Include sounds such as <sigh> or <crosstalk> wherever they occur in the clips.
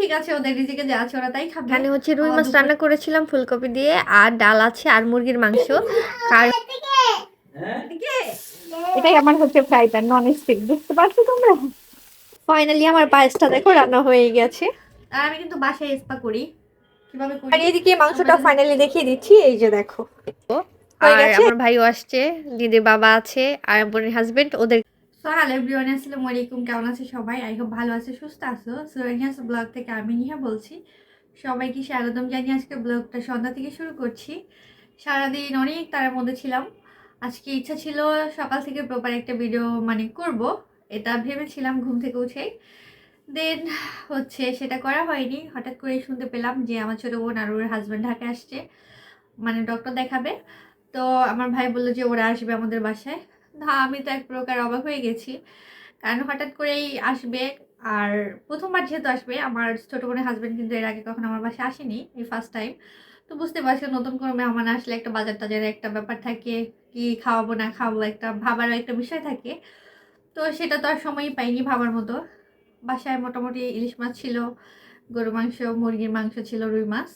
ঠিক আছে ওদের রিজিকে যা আছে ওরা তাই খাবে। এখানে হচ্ছে রুই মাছ রান্না করেছিলাম ফুলকপি দিয়ে আর ডাল আছে আর মুরগির মাংস। <laughs> কার এটাই আমার হচ্ছে ফ্রাই প্যান নন স্টিক বুঝতে পারছ তোমরা? ফাইনালি আমার পায়েসটা দেখো রান্না হয়ে গেছে। আর আমি কিন্তু বাসায় স্পা করি। কীভাবে করি? আর এদিকে মাংসটা ফাইনালি দেখিয়ে দিচ্ছি এই যে দেখো। আর? আমার ভাইও আসছে দিদির বাবা আছে আর বোনের হাজবেন্ড ওদের সো হ্যালো এভরিওয়ান আসসালামু আলাইকুম। কেমন আছে সবাই? আই হোপ ভালো আছে, সুস্থ আছো। সুরানিয়াস ব্লগ থেকে আমি নিহা বলছি। সবাইকে স্বাগতম জানিয়ে আজকে ব্লগটা সন্ধ্যা থেকে শুরু করছি। সারাদিন অনেক তার মধ্যে ছিলাম। আজকে ইচ্ছা ছিল সকাল থেকে প্রপার একটা ভিডিও মানে করব। এটা ভেবেছিলাম ঘুম থেকে উঠেই। দেন হচ্ছে সেটা করা হয়নি। হঠাৎ করে শুনতে পেলাম যে আমার ছোটো বোন আর ওর হাজব্যান্ড ঢাকা আসছে। মানে ডক্টর দেখাবে। তো আমার ভাই বলল যে ওরা আসবে আমাদের বাসায়। আমি তো এক প্রকার অবাক হয়ে গেছি। কারণ হঠাৎ করেই আসবে, আর প্রথমবার যেহেতু আসবে, আমার ছোটো বোনের হাজব্যান্ড কিন্তু এর আগে কখনো আমার বাসায় আসেনি, এই ফার্স্ট টাইম তো বুঝতে পারছি নতুন করে মেহমান আসলে একটা বাজার টাজারের একটা ব্যাপার থাকে, কি খাওয়াবো, না খাওয়াবো, একটা ভাবারও একটা বিষয় থাকে। তো সেটা তো আর সময়ই পাইনি ভাবার মতো। বাসায় মোটামুটি ইলিশ মাছ ছিল গরু মাংস, মুরগির মাংস ছিল, রুই মাছ।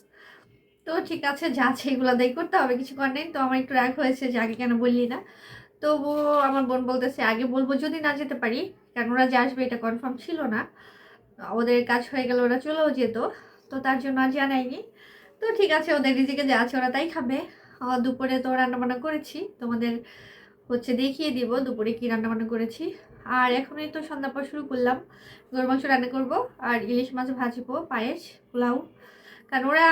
তো ঠিক আছে, যা আছে এগুলো দায়ী করতে হবে, কিছু করার নেই। তো আমার একটু রাগ হয়েছে যে আগে কেন বললি না। তবুও আমার বোন বলতেছে, আগে বলব যদি না যেতে পারি কারণ ওরা যে আসবে এটা কনফার্ম ছিল না। ওদের কাজ হয়ে গেলে ওরা চলেও যেত, তো তার জন্য আর জানাইনি। তো ঠিক আছে, ওদের রিজিকে যা আছে ওরা তাই খাবে। দুপুরে তো রান্নাবান্না করেছি, তোমাদের হচ্ছে দেখিয়ে দিব দুপুরে কি রান্নাবান্না করেছি। আর এখনই তো সন্ধ্যা পর শুরু করলাম গরু মাংস রান্না করব, আর ইলিশ মাছ ভাজবো, পায়েস, পোলাও কারণ ওরা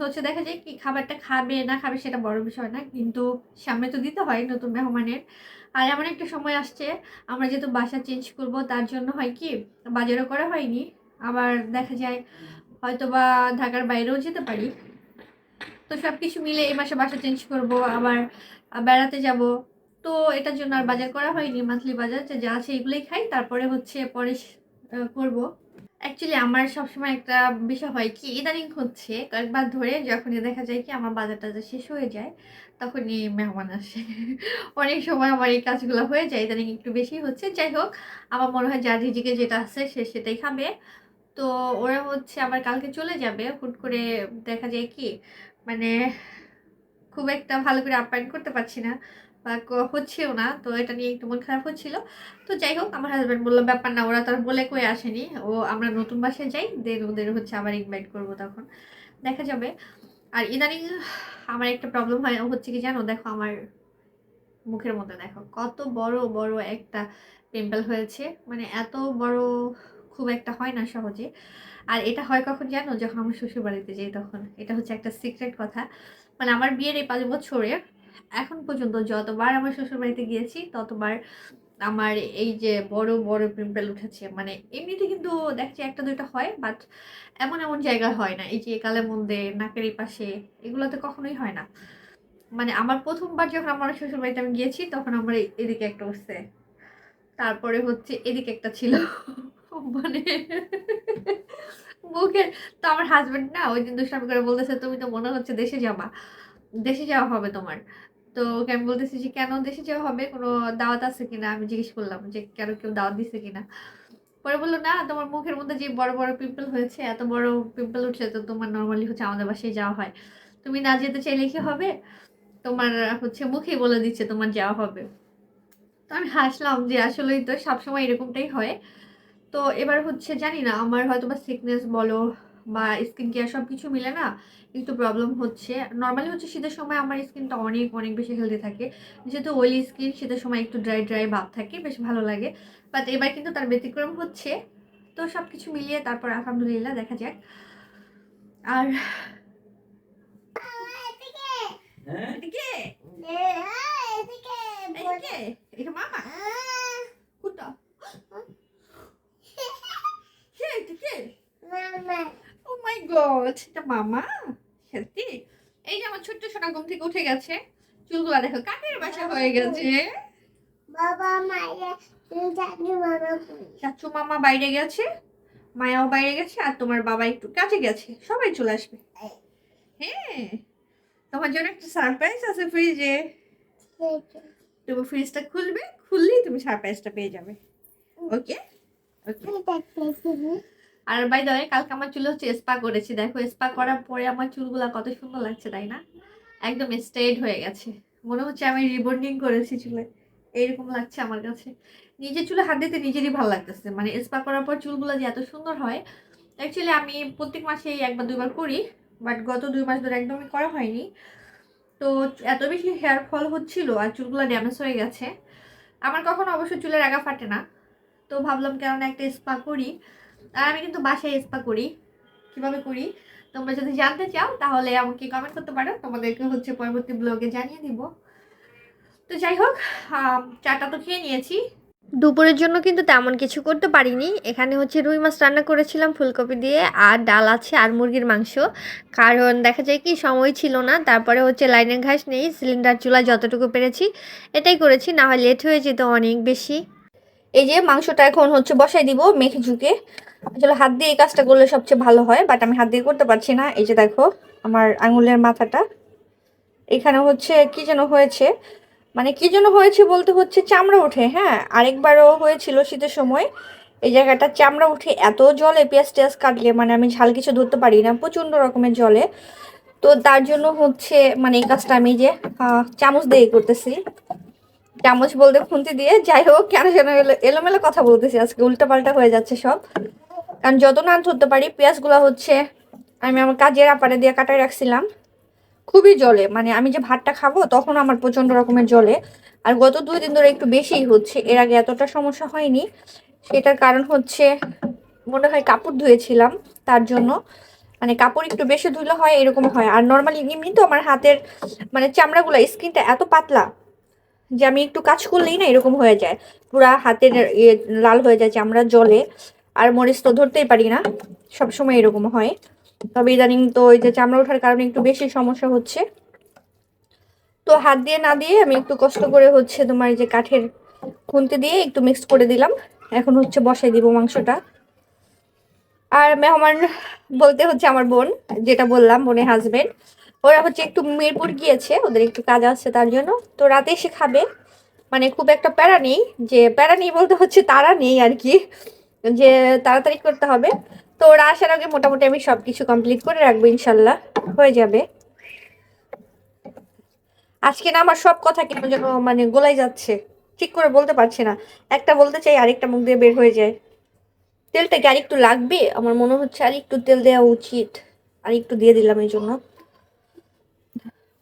হচ্ছে দেখা যায় কি খাবারটা খাবে, না খাবে সেটা বড় বিষয় না, কিন্তু সামনে তো দিতে হয় নতুন মেহমানের। আর এমন একটা সময় আসছে, আমরা যেহেতু বাসা চেঞ্জ করব, তার জন্য হয় কি বাজারও করা হয়নি। আবার দেখা যায় হয়তো বা ঢাকার বাইরেও যেতে পারি। তো সব কিছু মিলে এই মাসে বাসা চেঞ্জ করব, আবার বেড়াতে যাব। তো এটার জন্য আর বাজার করা হয়নি মান্থলি বাজার, যা আছে এগুলোই খাই। তারপরে হচ্ছে পরে করব। অ্যাকচুয়ালি আমার সবসময় একটা বিষয় হয় কি, ইদানিং হচ্ছে, কয়েকবার ধরে যখনই দেখা যায় কি আমার বাজার টাজার শেষ হয়ে যায়, তখনই মেহমান আসে। অনেক সময় আমার এই কাজগুলো হয়ে যায়, ইদানিং একটু বেশি হচ্ছে। যাই হোক, আমার মনে হয় যার রিজিকে যেটা আছে, সে সেটাই খাবে। তো ওরা হচ্ছে আবার কালকে চলে যাবে, হুট করে দেখা যায় কি মানে খুব একটা ভালো করে আপ্যায়ন করতে পারছি না। বা হচ্ছেও না। তো এটা নিয়ে একটু মন খারাপ হচ্ছিল। তো যাই হোক, আমার হাজব্যান্ড বলল, ব্যাপার না, ওরা তার বলে কয়ে আসেনি। ও, আমরা নতুন বাসায় যাই দেন ওদের হচ্ছে আবার ইনভাইট করব তখন। দেখা যাবে। আর ইদানিং আমার একটা প্রবলেম হয় হচ্ছে কি জানো, দেখো আমার মুখের মধ্যে দেখো, কত বড় বড় একটা পিম্পল হয়েছে। মানে এত বড় খুব একটা হয় না সহজে। আর এটা হয় কখন জানো, যখন আমার শ্বশুর বাড়িতে যাই তখন। এটা হচ্ছে একটা সিক্রেট কথা। মানে আমার বিয়ের এই পাঁচ বছরে এখন পর্যন্ত যতবার আমার শ্বশুর বাড়িতে গিয়েছি, ততবার আমার এই যে বড় বড় পিম্পল উঠেছে। মানে এমনিতে কিন্তু দেখছি একটা, দুইটা হয় বাট এমন এমন জায়গায় হয় না। এই যে কালের মধ্যে নাকের পাশে এগুলোতে কখনোই হয় না। মানে আমার প্রথমবার যখন আমার শ্বশুর বাড়িতে আমি গিয়েছি, তখন আমার এদিকে একটা উঠছে। তারপরে হচ্ছে এদিকে একটা ছিল। মানে মুখের, তো আমার হাজবেন্ড না, ওই দিন দুষ্টামি করে বলতেছে, তুমি তো মনে হচ্ছে দেশে যাবা। দেশে যাওয়া হবে তোমার। তো ওকে আমি বলতেছি যে, কেন দেশে যাওয়া হবে? কোনো দাওয়াত আছে কিনা? আমি জিজ্ঞেস করলাম যে, কেন কেউ দাওয়াত দিছে কিনা? পরে বলল, না, তোমার মুখের মধ্যে যে বড় বড় পিম্পল হয়েছে, এত বড় পিম্পল উঠছে, তো তোমার নর্মালি হচ্ছে আমাদের বাসায় যাওয়া হয়। তুমি না যেতে চাইলে কি হবে? তোমার হচ্ছে মুখেই বলে দিচ্ছে তোমার যাওয়া হবে। তো আমি হাসলাম যে, আসলেই তো সবসময় এরকমটাই হয়। তো এবার হচ্ছে জানি না, আমার হয়তো বা সিকনেস বলো বা স্কিন কেয়ার সব কিছু মিলে না একটু প্রবলেম হচ্ছে। নর্মালি হচ্ছে শীতের সময় আমার স্কিনটা অনেক অনেক বেশি হেলদি থাকে। যেহেতু অয়েলি স্কিন শীতের সময় একটু ড্রাই ড্রাই ভাব থাকে বেশ ভালো লাগে। বাট এবার কিন্তু তার ব্যতিক্রম হচ্ছে। তো সব কিছু মিলিয়ে তারপর আলহামদুলিল্লাহ দেখা যাক। আর এদিকে? এদিকে? এটা মামা? <laughs> কে ও মাই গড এটা মামা? সত্যি? এই যে আমার ছোট্ট সোনা ঘুম থেকে উঠে গেছে। চুলগুলা দেখো কাকের বাসা হয়ে গেছে। বাবা বাবা চাচু মামা বাইরে গেছে মায়াও বাইরে গেছে আর তোমার বাবা একটু কাছে গেছে। সবাই চলে আসবে। হ্যাঁ তোমার জন্য একটা সারপ্রাইজ আছে ফ্রিজে তুমি ফ্রিজটা খুলবে খুললেই তুমি সারপ্রাইজটা পেয়ে যাবে। ওকে ওকে আর বাই দ্য কালকে আমার চুল হচ্ছে স্পা করেছি। দেখো স্পা করার পরে আমার চুলগুলো কত সুন্দর লাগছে, তাই না? একদম স্ট্রেট হয়ে গেছে। মনে হচ্ছে আমি রিবন্ডিং করেছি চুলে। এইরকম লাগছে আমার কাছে। নিজের চুলে হাত দিতে নিজেরই ভালো লাগতেছে। মানে স্পা করার পর চুলগুলো যে এত সুন্দর হয় অ্যাকচুয়ালি আমি প্রত্যেক মাসেই একবার দুইবার করি বাট গত দুই মাস ধরে একদমই করা হয়নি। তো এত বেশি হেয়ার ফল হচ্ছিল আর চুলগুলো ড্যামেজ হয়ে গেছে। আমার কখনো অবশ্য চুলের আগা ফাটে না। তো ভাবলাম কেন একটা স্পা করি। আর আমি কিন্তু বাসায় স্পা করি। কীভাবে করি? তোমরা যদি জানতে চাও, তাহলে আমাকে কমেন্ট করতে পারো। তোমাদেরকে হচ্ছে পরবর্তী ব্লগে জানিয়ে দিব। তো যাই হোক চাটা তো খেয়ে নিয়েছি। দুপুরের জন্য কিন্তু তেমন কিছু করতে পারিনি। এখানে হচ্ছে রুই মাছ রান্না করেছিলাম ফুলকপি দিয়ে, আর ডাল আছে, আর মুরগির মাংস। কারণ দেখা যায় কি, সময় ছিল না। তারপরে হচ্ছে লাইনের ঘাস নেই, সিলিন্ডার চুলা যতটুকু পেরেছি, এটাই করেছি। না হয় লেট হয়ে যেত অনেক বেশি। এই যে মাংসটা এখন হচ্ছে বসাই দিব, মেখে ঝুঁকে। আসলে হাত দিয়ে এই কাজটা করলে সবচেয়ে ভালো হয় বাট আমি হাত দিয়ে করতে পারছি না। এই যে দেখো, আমার আঙুলের মাথাটা। এখানে হচ্ছে কি যেন হয়েছে মানে কি যেন হয়েছে বলতে হচ্ছে চামড়া ওঠে হ্যাঁ? আরেকবারও হয়েছিল শীতের সময়। এই জায়গাটা চামড়া উঠে এত জলে পেঁয়াজ টেয়াজ কাটলে মানে আমি ঝাল কিছু ধরতে পারি না, প্রচণ্ড রকমের জলে। তো তার জন্য হচ্ছে মানে এই কাজটা আমি যে চামচ দিয়ে করতেছি। চামচ বলতে খুন্তি দিয়ে। যাই হোক, কেন যেন এলো- এলোমেলো কথা বলতেছি, আজকে উল্টাপাল্টা হয়ে যাচ্ছে সব। কারণ যত না ধরতে পারি, পেঁয়াজগুলো হচ্ছে আমি আমার কাজের আপারে দিয়ে কাটাই রাখছিলাম। খুবই জলে মানে আমি যে ভাতটা খাব তখন আমার প্রচণ্ড রকমের জলে। আর গত দুই দিন ধরে একটু বেশিই হচ্ছে, এর আগে এতটা সমস্যা হয়নি। সেটার কারণ হচ্ছে মনে হয় কাপড় ধুয়েছিলাম, তার জন্য। মানে কাপড় একটু বেশি ধুলে হয়, এরকম হয়। আর নর্মালি এমনি তো আমার হাতের মানে চামড়াগুলো, স্কিনটা এত পাতলা যে আমি একটু কাজ করলেই না এরকম হয়ে যায়। পুরা হাতের লাল হয়ে যায় চামড়া জলে। আর মরিচ তো ধরতেই পারি না। সবসময় এরকম হয়। তবে ইদানিং তো ওই যে চামড়া ওঠার কারণে একটু বেশি সমস্যা হচ্ছে। তো হাত দিয়ে না দিয়ে আমি একটু কষ্ট করে হচ্ছে তোমার যে কাঠের খুন্তি দিয়ে একটু মিক্স করে দিলাম। এখন হচ্ছে বসাই দিব মাংসটা। আর মেহমান বলতে হচ্ছে আমার বোন, যেটা বললাম, বোনের হাজবেন্ড ওরা হচ্ছে একটু মিরপুর গিয়েছে, ওদের একটু কাজ আছে তার জন্য। তো রাতে এসে খাবে। মানে খুব একটা প্যারা নেই, যে প্যারা নেই বলতে হচ্ছে তারা নেই আর কি। যে তাড়াতাড়ি করতে হবে। তো ওরা আসার আগে মোটামুটি আমি সব কিছু কমপ্লিট করে রাখব ইনশাল্লাহ। হয়ে যাবে। আজকে না আমার সব কথা কেন যেন মানে গোলাই যাচ্ছে। ঠিক করে বলতে পারছি না। একটা বলতে চাই, আরেকটা মুখ দিয়ে বের হয়ে যায়। তেলটা কি আরেকটু লাগবে? আমার মনে হচ্ছে আর একটু তেল দেওয়া উচিত। আর একটু দিয়ে দিলাম এই জন্য।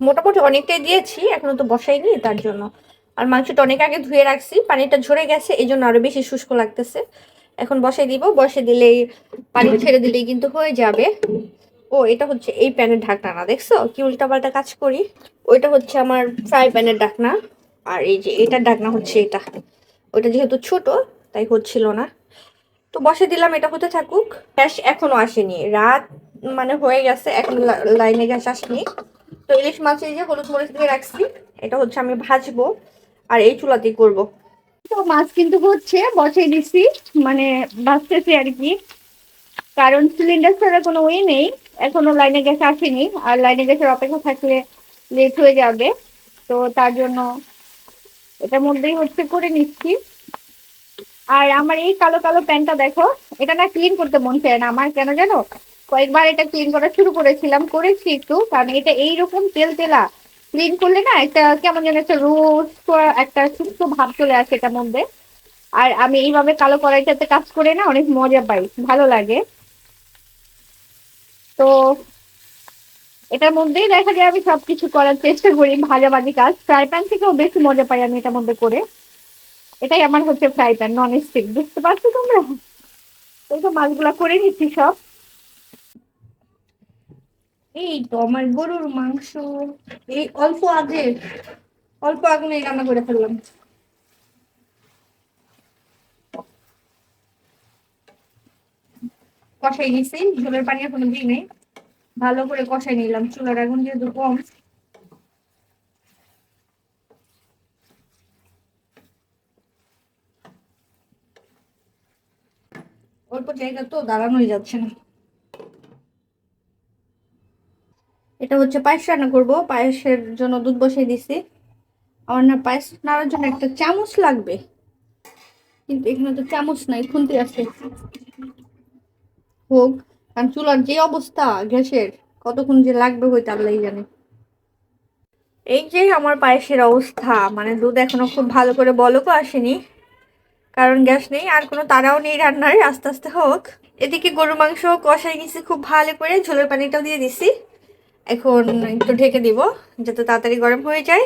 মোটামুটি অনেকটাই দিয়েছি, এখনও তো বসাইনি তার জন্য। আর মাংসটা অনেক আগে ধুয়ে রাখছি, পানিটা ঝরে গেছে এই জন্য আরও বেশি শুষ্ক লাগতেছে। এখন বসাই দিব বসে দিলেই পানি ছেড়ে দিলেই কিন্তু হয়ে যাবে। ও, এটা হচ্ছে এই প্যানের ঢাকনা না, দেখছ? কি উল্টাপাল্টা কাজ করি? ওইটা হচ্ছে আমার ফ্রাই প্যানের ঢাকনা। আর এই যে এটার ঢাকনা হচ্ছে এটা। ওইটা যেহেতু ছোট, তাই হচ্ছিল না। তো বসে দিলাম, এটা হতে থাকুক। গ্যাস এখনও আসেনি। রাত মানে হয়ে গেছে, এখন লাইনে গ্যাস আসেনি। তো ইলিশ মাছ এই যে হলুদ মরিচ দিয়ে রাখছি, এটা হচ্ছে আমি ভাজবো। আর এই চুলাতেই করব। তো মাছ কিন্তু হচ্ছে বসাই দিছি মানে বাঁচতেছে আর কি। কারণ সিলিন্ডার ছাড়া কোনো ওয়ে নেই, এখনও লাইনে গ্যাস আসেনি, আর লাইনে গ্যাসের অপেক্ষা থাকলে লেট হয়ে যাবে। তো তার জন্য এটার মধ্যেই হচ্ছে করে নিচ্ছি। আর আমার এই কালো কালো প্যান্টটা দেখো, এটা না ক্লিন করতে মন চায় না আমার, কেন জানো? কয়েকবার এটা ক্লিন করা শুরু করেছিলাম, করেছি একটু, কারণ এটা এইরকম তেল তেলা। ক্লিন করলে না একটা কেমন যেন একটা রোজ একটা সুস্থ ভাব চলে আসে এটার মধ্যে। আর আমি এইভাবে কালো কড়াইটাতে কাজ করে না অনেক মজা পাই, ভালো লাগে। তো এটার মধ্যেই দেখা যায় আমি সবকিছু করার চেষ্টা করি ভাজাভাজি কাজ। ফ্রাই প্যান থেকেও বেশি মজা পাই আমি এটার মধ্যে করে। এটাই আমার হচ্ছে ফ্রাই প্যান নন স্টিক বুঝতে পারছ তোমরা? তো মাছগুলা করে নিচ্ছি সব। এই তো আমার গরুর মাংস। এই অল্প আগে, অল্প আগুনে রান্না করে ফেললাম। কষাই নিছি, ঝোলের পানি এখনও দিই নেই। ভালো করে কষাই নিলাম, চুলার আগুন যেহেতু কম। অল্প জায়গা তো দাঁড়ানোই যাচ্ছে না। এটা হচ্ছে পায়েস রান্না করব। পায়েসের জন্য দুধ বসিয়ে দিছি। আমার না পায়েস নাড়ার জন্য একটা চামচ লাগবে। কিন্তু এখানে তো চামচ নাই, খুনতে আছে। হোক, কারণ চুলার যে অবস্থা গ্যাসের, কতক্ষণ যে লাগবে হইতে আল্লাহ জানে। এই যে আমার পায়েসের অবস্থা মানে দুধ এখনও খুব ভালো করে বলকও আসেনি। কারণ গ্যাস নেই, আর কোনো তারাও নেই রান্নার। আস্তে আস্তে হোক। এদিকে গরু মাংস কষাই নিছি খুব ভালো করে, ঝোলের পানিটাও দিয়ে দিছি। এখন একটু ঢেকে দিব, যাতে তাড়াতাড়ি গরম হয়ে যায়।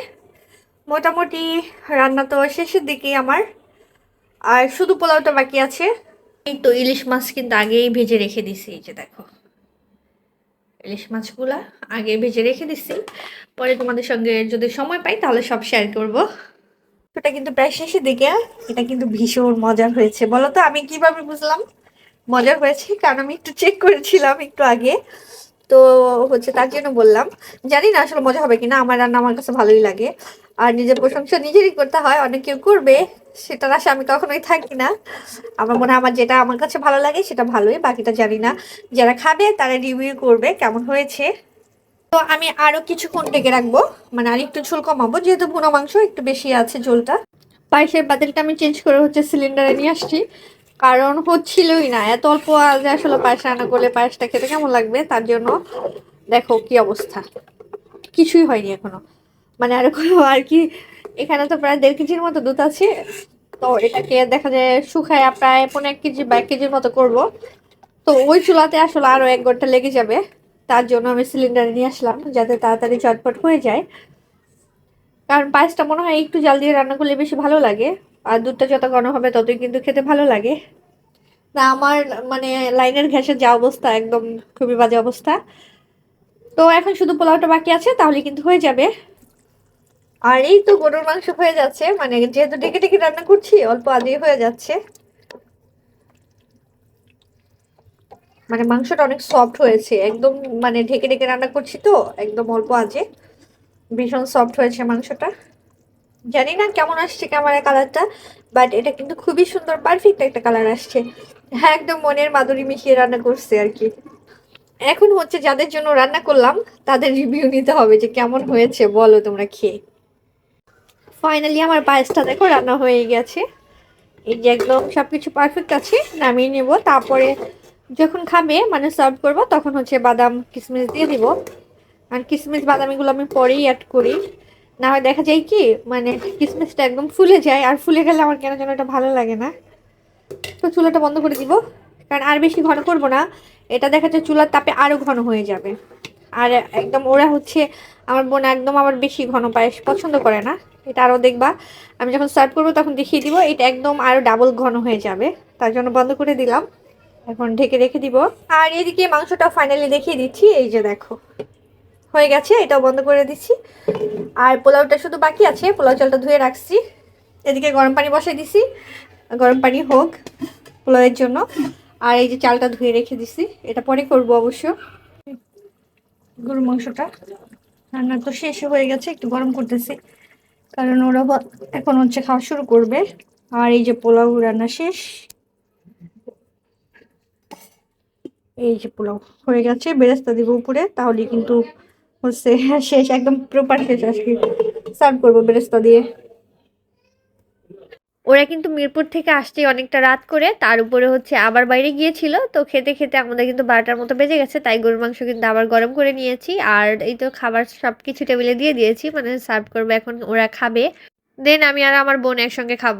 মোটামুটি রান্না তো শেষের দিকেই আমার। আর শুধু পোলাওটা বাকি আছে। এই তো ইলিশ মাছ কিন্তু আগেই ভেজে রেখে দিছি, এই যে দেখো। ইলিশ মাছগুলা আগে ভেজে রেখে দিছি। পরে তোমাদের সঙ্গে যদি সময় পাই তাহলে সব শেয়ার করব। এটা কিন্তু প্রায় শেষের দিকে। এটা কিন্তু ভীষণ মজার হয়েছে। বলো তো, আমি কীভাবে বুঝলাম? মজার হয়েছে? কারণ আমি একটু চেক করেছিলাম একটু আগে। তো হচ্ছে তার জন্য বললাম, জানি না আসলে মজা হবে কিনা, আমার রান্না আমার কাছে ভালোই লাগে। আর নিজের প্রশংসা নিজেরই করতে হয়, অনেক কেউ করবে, সেটার আশা আমি কখনোই থাকি না। আমার মনে হয় আমার যেটা আমার কাছে ভালো লাগে, সেটা ভালোই, বাকিটা জানি না। যারা খাবে, তারা রিভিউ করবে, কেমন হয়েছে। তো আমি আরও কিছুক্ষণ ডেকে রাখব মানে আর একটু ঝোল কমাবো, যেহেতু ভুনো মাংস, একটু বেশি আছে ঝোলটা। পায়েসের বাতিলটা আমি চেঞ্জ করে হচ্ছে সিলিন্ডারে নিয়ে আসছি। কারণ হচ্ছিলই না। এত অল্প আগে আসলে পায়েস রান্না করলে পায়েসটা খেতে কেমন লাগবে? তার জন্য দেখো কি অবস্থা। কিছুই হয়নি এখনও। মানে আর কোনো আর কি, এখানে তো প্রায় দেড় কেজির মতো দুধ আছে। তো এটাকে দেখা যায় শুকায় প্রায় পনেরো এক কেজি বা এক কেজির মতো করব। তো ওই চুলাতে আসলে আরও এক ঘণ্টা লেগে যাবে। তার জন্য আমি সিলিন্ডারে নিয়ে আসলাম যাতে তাড়াতাড়ি চটপট হয়ে যায়। কারণ পায়েসটা মনে হয় একটু জাল দিয়ে রান্না করলে বেশি ভালো লাগে। আর দুধটা যত ঘন হবে ততই কিন্তু খেতে ভালো লাগে। না, আমার মানে লাইনের ঘ্যাসের যা অবস্থা, একদম খুবই বাজে অবস্থা। তো এখন শুধু পোলাওটা বাকি আছে, তাহলে কিন্তু হয়ে যাবে। আর এই তো গরুর মাংস হয়ে যাচ্ছে মানে যেহেতু ডেকে ডেকে রান্না করছি, অল্প আদিয়ে হয়ে যাচ্ছে। মানে মাংসটা অনেক সফট হয়েছে, একদম মানে ঢেকে ঢেকে রান্না করছি তো, একদম অল্প আজে ভীষণ সফট হয়েছে মাংসটা। জানি না কেমন আসছে ক্যামেরা কালারটা বাট এটা কিন্তু খুবই সুন্দর পারফেক্ট একটা কালার আসছে। হ্যাঁ একদম মনের মাধুরী মিশিয়ে রান্না করছে আর কি। এখন হচ্ছে যাদের জন্য রান্না করলাম, তাদের রিভিউ নিতে হবে যে কেমন হয়েছে, বলো তোমরা খেয়ে। ফাইনালি আমার পায়েসটা দেখো, রান্না হয়ে গেছে। এই যে একদম সব কিছু পারফেক্ট আছে, নামিয়ে নেব। তারপরে যখন খাবে মানে সার্ভ করব, তখন হচ্ছে বাদাম কিশমিশ দিয়ে দিব। আর কিশমিশ বাদাম এগুলো আমি পরেই অ্যাড করি। না হয় দেখা যায় কি মানে কিশমিশটা একদম ফুলে যায়, আর ফুলে গেলে আমার কেন যেন এটা ভালো লাগে না। তো চুলাটা বন্ধ করে দিব, কারণ আর বেশি ঘন করব না। এটা দেখা যায় চুলার তাপে আরও ঘন হয়ে যাবে। আর একদম ওরা হচ্ছে আমার বোন একদম আবার বেশি ঘন পায়েস পছন্দ করে না। এটা আরও দেখবা, আমি যখন সার্ভ করব তখন দেখিয়ে দিব, এটা একদম আরও ডাবল ঘন হয়ে যাবে। তার জন্য বন্ধ করে দিলাম। এখন ঢেকে রেখে দিব। আর এদিকে মাংসটা ফাইনালি দেখিয়ে দিচ্ছি, এই যে দেখো। হয়ে গেছে, এটাও বন্ধ করে দিচ্ছি। আর পোলাওটা শুধু বাকি আছে, পোলাও চালটা ধুয়ে রাখছি। এদিকে গরম পানি বসাই দিছি। গরম পানি হোক পোলাওয়ের জন্য। আর এই যে চালটা ধুয়ে রেখে দিছি, এটা পরে করব অবশ্য। গরু মাংসটা রান্না তো শেষ হয়ে গেছে, একটু গরম করতেছি। কারণ ওরা এখন হচ্ছে খাওয়া শুরু করবে। আর এই যে পোলাও রান্না শেষ। এই যে পোলাও হয়ে গেছে, বেরেস্তা দিব উপরে তাহলে কিন্তু হচ্ছে শেষ, একদম প্রপার শেষ আজকে। সার্ভ করব বেরেস্তা দিয়ে। ওরা কিন্তু মিরপুর থেকে আসতে অনেকটা রাত করে, তার উপরে হচ্ছে আবার বাইরে গিয়েছিল, তো খেতে খেতে আমাদের কিন্তু বারোটার মতো বেজে গেছে, তাই গরুর মাংস কিন্তু আবার গরম করে নিয়েছি, আর এই তো খাবার সব কিছু টেবিলে দিয়ে দিয়েছি মানে সার্ভ করবে এখন ওরা খাবে। দেন আমি আর আমার বোন একসঙ্গে খাব,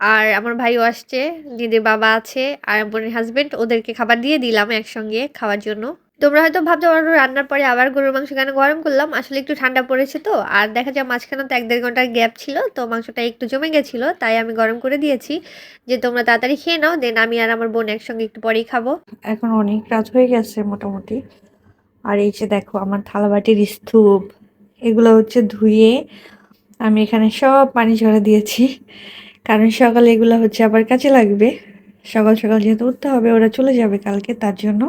আর আমার ভাইও আসছে, দিদির বাবা আছে, আর বোনের হাজবেন্ড ওদেরকে খাবার দিয়ে দিলাম একসঙ্গে খাওয়ার জন্য। তোমরা হয়তো ভাবতে পারো রান্নার পরে আবার গরুর মাংস কেন গরম করলাম? আসলে একটু ঠান্ডা পড়েছে তো। আর দেখা যায় মাঝখানে তো এক দেড় ঘণ্টার গ্যাপ ছিল, তো মাংসটা একটু জমে গেছিল, তাই আমি গরম করে দিয়েছি। যে তোমরা তাড়াতাড়ি খেয়ে নাও, দেন আমি আর আমার বোন একসঙ্গে একটু পরেই খাব। এখন অনেক রাত হয়ে গেছে মোটামুটি। আর এই যে দেখো, আমার থালাবাটির স্তূপ, এগুলো হচ্ছে ধুয়ে আমি এখানে সব পানি ঝরা দিয়েছি। কারণ সকালে এগুলো হচ্ছে আবার কাজে লাগবে। সকাল সকাল যেহেতু উঠতে হবে, ওরা চলে যাবে কালকে, তার জন্য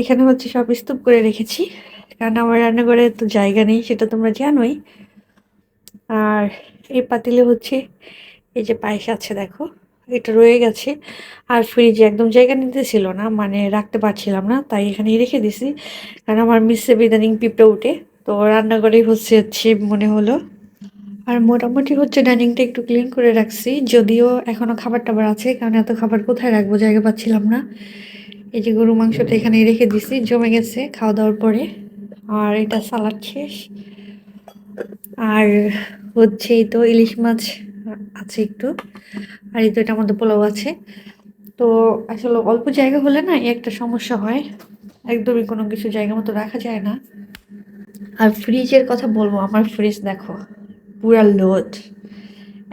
এখানে হচ্ছে সব স্তূপ করে রেখেছি। কারণ আমার রান্নাঘরে তো জায়গা নেই, সেটা তোমরা জানোই। আর এই পাতিলে হচ্ছে এই যে পায়েস আছে, দেখো, এটা রয়ে গেছে। আর ফ্রিজে একদম জায়গা নিতে ছিল না মানে রাখতে পারছিলাম না, তাই এখানে রেখে দিছি। কারণ আমার মিসে বিদানিং পিঁপড়ে উঠে, তো রান্নাঘরেই হচ্ছে হচ্ছে মনে হলো। আর মোটামুটি হচ্ছে ডাইনিংটা একটু ক্লিন করে রাখছি, যদিও এখনও খাবার টাবার আছে, কারণ এত খাবার কোথায় রাখব জায়গা পাচ্ছিলাম না। এই যে গরু মাংসটা এখানে রেখে দিছি, জমে গেছে খাওয়া দাওয়ার পরে। আর এটা সালাড শেষ। আর হচ্ছে এই তো ইলিশ মাছ আছে একটু, আর এই তো এটার মধ্যে পোলাও আছে। তো আসলে অল্প জায়গা হলে না একটা সমস্যা হয়। একদমই কোনো কিছু জায়গা মতো রাখা যায় না। আর ফ্রিজের কথা বলব, আমার ফ্রিজ দেখো, পুরা লোড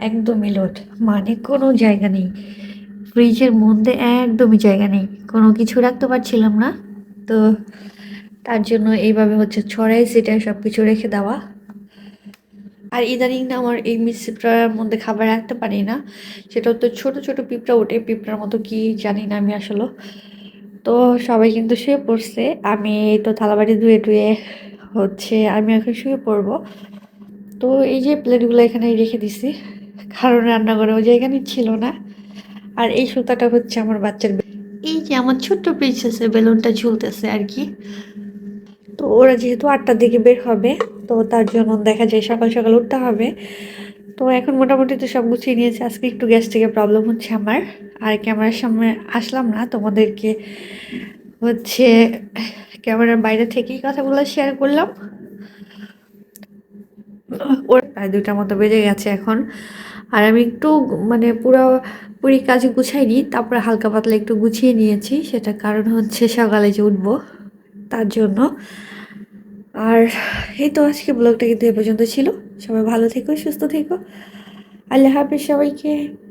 একদমই লোড মানে কোনো জায়গা নেই। ফ্রিজের মধ্যে একদমই জায়গা নেই। কোনো কিছু রাখতে পারছিলাম না। তো তার জন্য এইভাবে হচ্ছে ছড়াই সিটায় সব কিছু রেখে দেওয়া। আর ইদানিং না আমার এই মিশ্রিটার মধ্যে খাবার রাখতে পারি না। সেটা তো ছোট ছোট পিঁপড়া ওঠে, পিঁপড়ার মতো কি জানি না আমি আসলে। তো সবাই কিন্তু শুয়ে পড়ছে। আমি এই তো থালাবাটি ধুয়ে টুয়ে হচ্ছে, আমি এখন শুয়ে পড়ব। তো এই যে প্লেটগুলো এখানে রেখে দিছি। কারণ রান্নাঘরে ওই জায়গানি ছিল না। আর এই সুতাটা হচ্ছে আমার বাচ্চার এই যে আমার ছোট্ট প্রিন্সেসের বেলুনটা ঝুলতেছে আর কি। তো ওরা যেহেতু আটটার দিকে বের হবে তো তার জন্য দেখা যায় সকাল সকাল উঠতে হবে। তো এখন মোটামুটি তো সব গুছিয়ে নিয়েছে। আজকে একটু গ্যাস থেকে প্রবলেম হচ্ছে আমার। আর ক্যামেরার সামনে আসলাম না তোমাদেরকে হচ্ছে ক্যামেরার বাইরে থেকেই কথাগুলো শেয়ার করলাম। ওর প্রায় দুটার মতো বেজে গেছে এখন। আর আমি একটু মানে পুরো, পুরি কাজ গুছাইনি, তারপরে হালকা পাতলা একটু গুছিয়ে নিয়েছি সেটা কারণ হচ্ছে সকালে যে উঠবো, তার জন্য। আর এই তো আজকে ব্লগটা কিন্তু এ পর্যন্ত ছিল। সবাই ভালো থেকো, সুস্থ থেকো। আল্লাহ হাফিজ সবাইকে।